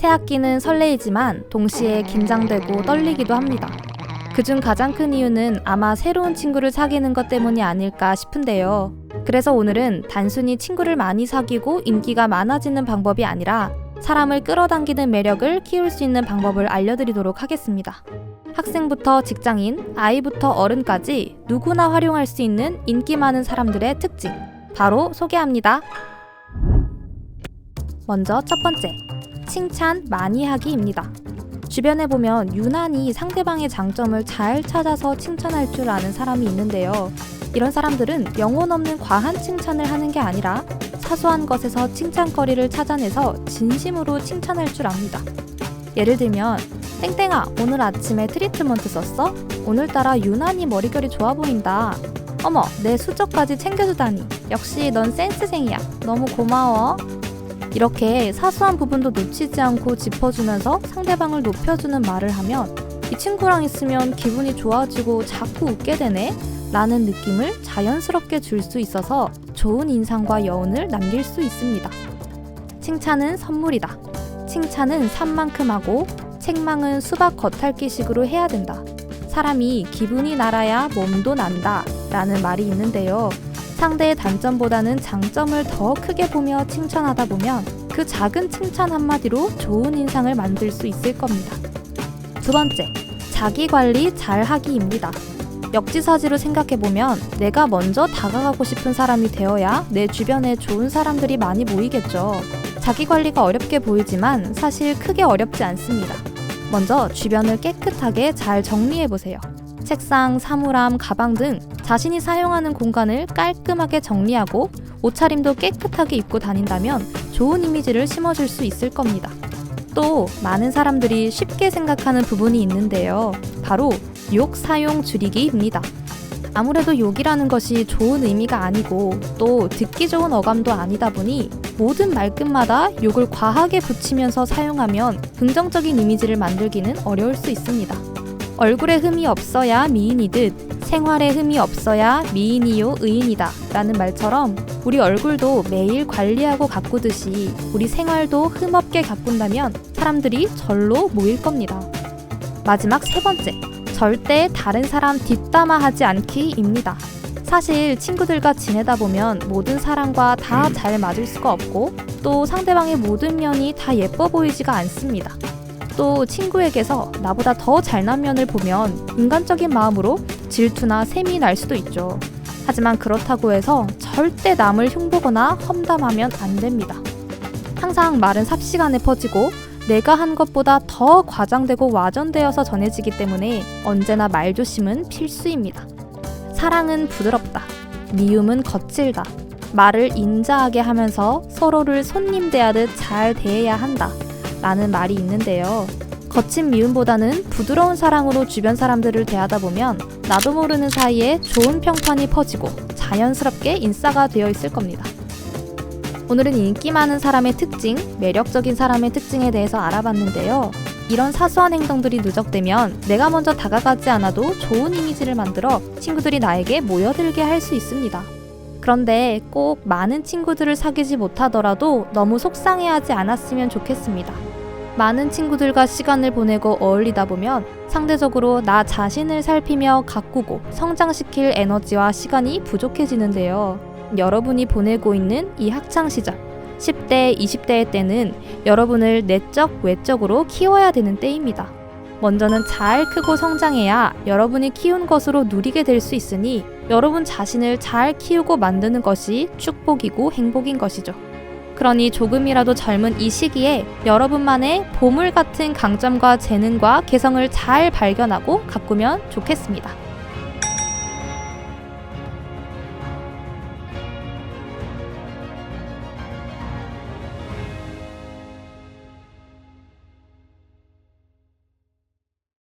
새 학기는 설레이지만 동시에 긴장되고 떨리기도 합니다. 그중 가장 큰 이유는 아마 새로운 친구를 사귀는 것 때문이 아닐까 싶은데요. 그래서 오늘은 단순히 친구를 많이 사귀고 인기가 많아지는 방법이 아니라 사람을 끌어당기는 매력을 키울 수 있는 방법을 알려드리도록 하겠습니다. 학생부터 직장인, 아이부터 어른까지 누구나 활용할 수 있는 인기 많은 사람들의 특징. 바로 소개합니다. 먼저 첫 번째, 칭찬 많이 하기입니다. 주변에 보면 유난히 상대방의 장점을 잘 찾아서 칭찬할 줄 아는 사람이 있는데요. 이런 사람들은 영혼 없는 과한 칭찬을 하는 게 아니라 사소한 것에서 칭찬거리를 찾아내서 진심으로 칭찬할 줄 압니다. 예를 들면, 땡땡아, 오늘 아침에 트리트먼트 썼어? 오늘따라 유난히 머릿결이 좋아 보인다. 어머, 내 수저까지 챙겨주다니. 역시 넌 센스쟁이야. 너무 고마워. 이렇게 사소한 부분도 놓치지 않고 짚어주면서 상대방을 높여주는 말을 하면 이 친구랑 있으면 기분이 좋아지고 자꾸 웃게 되네? 라는 느낌을 자연스럽게 줄 수 있어서 좋은 인상과 여운을 남길 수 있습니다. 칭찬은 선물이다. 칭찬은 산만큼 하고 책망은 수박 겉핥기식으로 해야 된다. 사람이 기분이 날아야 몸도 난다. 라는 말이 있는데요. 상대의 단점보다는 장점을 더 크게 보며 칭찬하다 보면 그 작은 칭찬 한마디로 좋은 인상을 만들 수 있을 겁니다. 두 번째, 자기 관리 잘 하기입니다. 역지사지로 생각해보면 내가 먼저 다가가고 싶은 사람이 되어야 내 주변에 좋은 사람들이 많이 모이겠죠. 자기 관리가 어렵게 보이지만 사실 크게 어렵지 않습니다. 먼저 주변을 깨끗하게 잘 정리해보세요. 책상, 사물함, 가방 등 자신이 사용하는 공간을 깔끔하게 정리하고 옷차림도 깨끗하게 입고 다닌다면 좋은 이미지를 심어줄 수 있을 겁니다. 또 많은 사람들이 쉽게 생각하는 부분이 있는데요. 바로 욕 사용 줄이기입니다. 아무래도 욕이라는 것이 좋은 의미가 아니고 또 듣기 좋은 어감도 아니다 보니 모든 말끝마다 욕을 과하게 붙이면서 사용하면 긍정적인 이미지를 만들기는 어려울 수 있습니다. 얼굴에 흠이 없어야 미인이듯 생활에 흠이 없어야 미인이요 의인이다 라는 말처럼 우리 얼굴도 매일 관리하고 가꾸듯이 우리 생활도 흠없게 가꾼다면 사람들이 절로 모일 겁니다. 마지막 세 번째, 절대 다른 사람 뒷담화하지 않기입니다. 사실 친구들과 지내다 보면 모든 사람과 다 잘 맞을 수가 없고 또 상대방의 모든 면이 다 예뻐 보이지가 않습니다. 또 친구에게서 나보다 더 잘난 면을 보면 인간적인 마음으로 질투나 셈이 날 수도 있죠. 하지만 그렇다고 해서 절대 남을 흉보거나 험담하면 안 됩니다. 항상 말은 삽시간에 퍼지고 내가 한 것보다 더 과장되고 와전되어서 전해지기 때문에 언제나 말조심은 필수입니다. 사랑은 부드럽다. 미움은 거칠다. 말을 인자하게 하면서 서로를 손님 대하듯 잘 대해야 한다. 라는 말이 있는데요. 거친 미움보다는 부드러운 사랑으로 주변 사람들을 대하다 보면 나도 모르는 사이에 좋은 평판이 퍼지고 자연스럽게 인싸가 되어 있을 겁니다. 오늘은 인기 많은 사람의 특징, 매력적인 사람의 특징에 대해서 알아봤는데요. 이런 사소한 행동들이 누적되면 내가 먼저 다가가지 않아도 좋은 이미지를 만들어 친구들이 나에게 모여들게 할 수 있습니다. 그런데 꼭 많은 친구들을 사귀지 못하더라도 너무 속상해하지 않았으면 좋겠습니다. 많은 친구들과 시간을 보내고 어울리다 보면 상대적으로 나 자신을 살피며 가꾸고 성장시킬 에너지와 시간이 부족해지는데요. 여러분이 보내고 있는 이 학창 시절 10대, 20대의 때는 여러분을 내적, 외적으로 키워야 되는 때입니다. 먼저는 잘 크고 성장해야 여러분이 키운 것으로 누리게 될 수 있으니 여러분 자신을 잘 키우고 만드는 것이 축복이고 행복인 것이죠. 그러니 조금이라도 젊은 이 시기에 여러분만의 보물 같은 강점과 재능과 개성을 잘 발견하고 가꾸면 좋겠습니다.